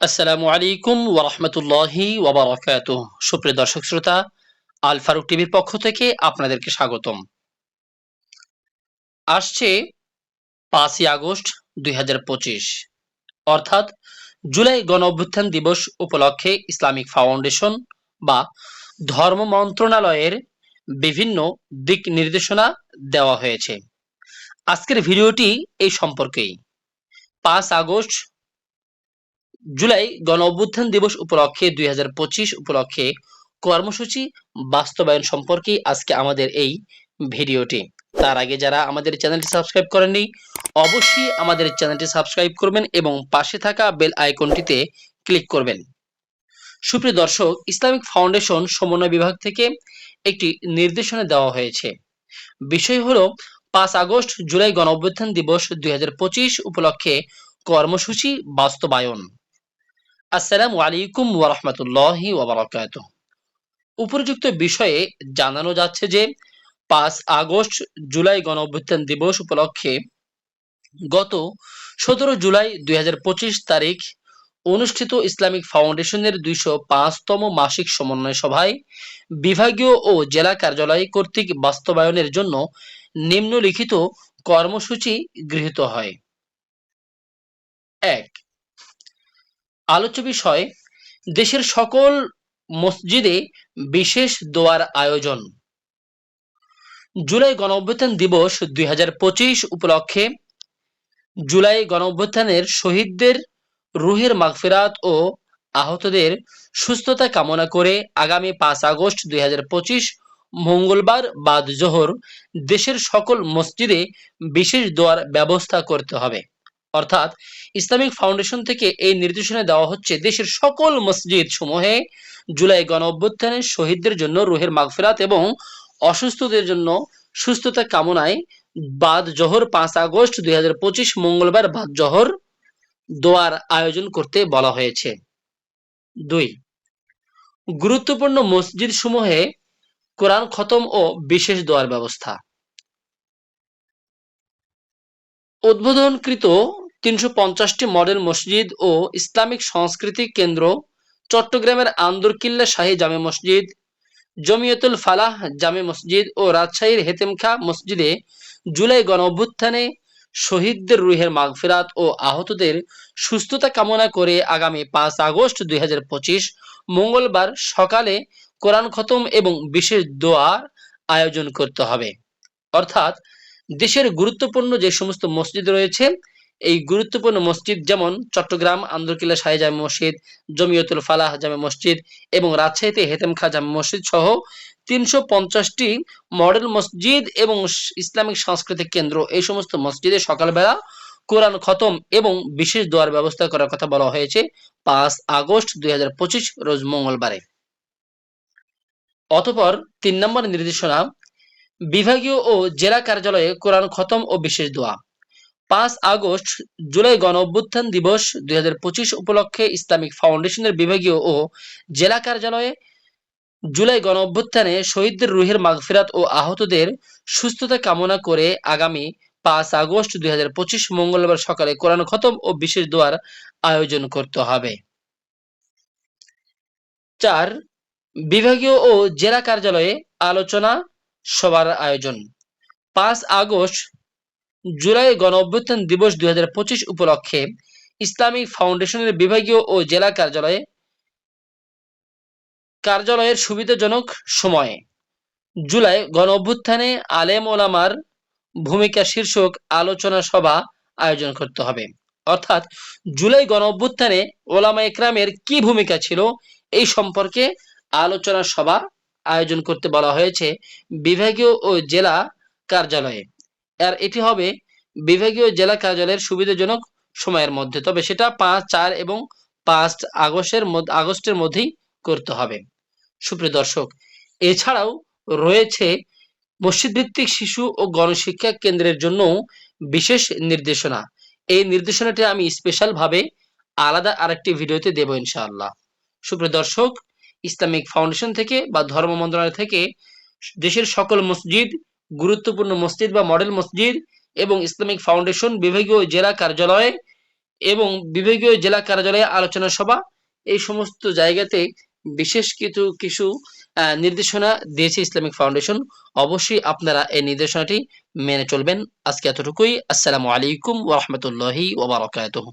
আসসালামু আলাইকুম ওরহমতুল্লাহি ওবরাকাত সুপ্রিয় দর্শক শ্রোতা, আল ফারুক টিভির পক্ষ থেকে আপনাদেরকে স্বাগতম। আসছে পাঁচই আগস্ট দুই অর্থাৎ জুলাই গণ অভ্যুত্থান দিবস উপলক্ষে ইসলামিক ফাউন্ডেশন বা ধর্ম মন্ত্রণালয়ের বিভিন্ন দিক নির্দেশনা দেওয়া হয়েছে। আজকের ভিডিওটি এই সম্পর্কেই। পাঁচ আগস্ট জুলাই গণ অভ্যুত্থান দিবস উপলক্ষে দুই হাজার পঁচিশ উপলক্ষে কর্মসূচি বাস্তবায়ন সম্পর্কে আজকে আমাদের এই ভিডিওটি। তার আগে যারা আমাদের চ্যানেলটি সাবস্ক্রাইব করেননি, অবশ্যই আমাদের চ্যানেলটি সাবস্ক্রাইব করবেন এবং পাশে থাকা বেল আইকনটিতে ক্লিক করবেন। সুপ্রিয় দর্শক, ইসলামিক ফাউন্ডেশন সমন্বয় বিভাগ থেকে একটি নির্দেশনা দেওয়া হয়েছে। বিষয় হলো, পাঁচ আগস্ট জুলাই গণ অভ্যুত্থান দিবস দুই হাজার পঁচিশ উপলক্ষে কর্মসূচি বাস্তবায়ন। আসসালামু আলাইকুম ওরহমতুল্লাহি ওবরাকাত উপরযুক্ত বিষয়ে জানানো যাচ্ছে যে, পাঁচ আগস্ট জুলাই গণ অভ্যুত্থান দিবস উপলক্ষে গত সতেরো জুলাই দুই হাজার পঁচিশ তারিখ অনুষ্ঠিত ইসলামিক ফাউন্ডেশনের দুইশো পাঁচতম মাসিক সমন্বয় সভায় বিভাগীয় ও জেলা কার্যালয় কর্তৃক বাস্তবায়নের জন্য নিম্নলিখিত কর্মসূচি গৃহীত হয়। এক আলোচ্য বিষয়, দেশের সকল মসজিদে বিশেষ দোয়ার আয়োজন। জুলাই গণঅভ্যুত্থান দিবস দুই হাজার পঁচিশ উপলক্ষে জুলাই গণঅভ্যুত্থানের শহীদদের রুহের মাগফিরাত ও আহতদের সুস্থতা কামনা করে আগামী পাঁচ আগস্ট দুই হাজার পঁচিশ মঙ্গলবার বাদ জোহর দেশের সকল মসজিদে বিশেষ দোয়ার ব্যবস্থা করতে হবে। অর্থাৎ ইসলামিক ফাউন্ডেশন থেকে এই নির্দেশনা দেওয়া হচ্ছে দেশের সকল মসজিদ সমূহে জুলাই গণ অভ্যুত্থানের শহীদদের জন্য রুহের মাগফিরাত এবং অসুস্থদের জন্য সুস্থতা কামনায় বাদ জহর পাঁচ আগস্ট দুই হাজার পঁচিশ মঙ্গলবার বাদ জহর দোয়ার আয়োজন করতে বলা হয়েছে। দুই, গুরুত্বপূর্ণ মসজিদ সমূহে কোরআন খতম ও বিশেষ দোয়ার ব্যবস্থা। উদ্বোধনকৃত তিনশো পঞ্চাশটি মডেল মসজিদ ও ইসলামিক সাংস্কৃতিক কেন্দ্র, চট্টগ্রামের আন্দরকিল্লা শাহী জামে মসজিদ, জমিয়তুল ফালাহ জামে মসজিদ ও রাজশাহীর হেতেমখা মসজিদে জুলাই গণ অভ্যুত্থানে শহীদদের রুহের মাগফিরাত ও আহতদের সুস্থতা কামনা করে আগামী পাঁচ আগস্ট দুই হাজার পঁচিশ মঙ্গলবার সকালে কোরআন খতম এবং বিশেষ দোয়ার আয়োজন করতে হবে। অর্থাৎ দেশের গুরুত্বপূর্ণ যে সমস্ত মসজিদ রয়েছে এই গুরুত্বপূর্ণ মসজিদ যেমন চট্টগ্রাম, আন্দরকিল্লা শাহী জামে মসজিদ, জমিয়তুল ফালাহ জামে মসজিদ এবং রাজশাহীতে হেতেম খা জামে মসজিদ সহ তিনশো পঞ্চাশটি মডেল মসজিদ এবং ইসলামিক সাংস্কৃতিক কেন্দ্র। এই সমস্ত মসজিদে সকালবেলা কোরআন খতম এবং বিশেষ দোয়ার ব্যবস্থা করার কথা বলা হয়েছে পাঁচ আগস্ট দুই হাজার পঁচিশ, রোজ মঙ্গলবারে। অতপর তিন নম্বর নির্দেশনা, বিভাগীয় ও জেলা কার্যালয়ে কোরআন খতম ও বিশেষ দোয়া। পাঁচ আগস্ট জুলাই গণ অভ্যুত্থান দিবস দুই হাজার পঁচিশ উপলক্ষে ইসলামিক ফাউন্ডেশনের বিভাগীয় ও জেলা কার্যালয়ে জুলাই গণ অভ্যুত্থানে শহীদদের রুহের মাগফিরাত ও আহতদের সুস্থতা কামনা করে আগামী পাঁচ আগস্ট দুই হাজার পঁচিশ মঙ্গলবার সকালে কোরআন খতম ও বিশেষ দোয়ার আয়োজন করতে হবে। চার, বিভাগীয় ও জেলা কার্যালয়ে আলোচনা সভার আয়োজন। পাঁচ আগস্ট জুলাই গণ অভ্যুত্থান দিবস দুই হাজার পঁচিশ উপলক্ষে ইসলামিক ফাউন্ডেশনের বিভাগীয় ও জেলা কার্যালয়ে কার্যালয়ের সুবিধাজনক সময়ে জুলাই গণ অভ্যুত্থানে আলেম ওলামার ভূমিকা শীর্ষক আলোচনা সভা আয়োজন করতে হবে। অর্থাৎ জুলাই গণ অভ্যুত্থানে ওলামা একরামের কি ভূমিকা ছিল এই সম্পর্কে আলোচনা সভা আয়োজন করতে বলা হয়েছে বিভাগীয় ও জেলা কার্যালয়ে। আর এটি হবে বিভাগীয় জেলা কার্যালয়ের সুবিধাজনক সময়ের মধ্যে। তবে সেটা পাঁচ, চার এবং পাঁচ আগস্টের আগস্টের মধ্যেই করতে হবে। সুপ্রিয় দর্শক, এছাড়াও রয়েছে মসজিদ ভিত্তিক শিশু ও গণশিক্ষা কেন্দ্রের জন্য বিশেষ নির্দেশনা। এই নির্দেশনাটি আমি স্পেশাল ভাবে আলাদা আরেকটি ভিডিওতে দেব ইনশাআল্লাহ। সুপ্রিয় দর্শক, ইসলামিক ফাউন্ডেশন থেকে বা ধর্ম মন্ত্রণালয় থেকে দেশের সকল মসজিদ গুরুত্বপূর্ণ মসজিদ বা মডেল মসজিদ এবং ইসলামিক ফাউন্ডেশন, বিভাগীয় জেলা কার্যালয়ে এবং বিভাগীয় জেলা কার্যালয়ে আলোচনা সভা, এই সমস্ত জায়গাতে বিশেষ কিছু কিছু নির্দেশনা দিয়েছে ইসলামিক ফাউন্ডেশন। অবশ্যই আপনারা এই নির্দেশনাটি মেনে চলবেন। আজকে এতটুকুই। আসসালামু আলাইকুম ওরহমতুল্লাহি ওবরাকাতুহ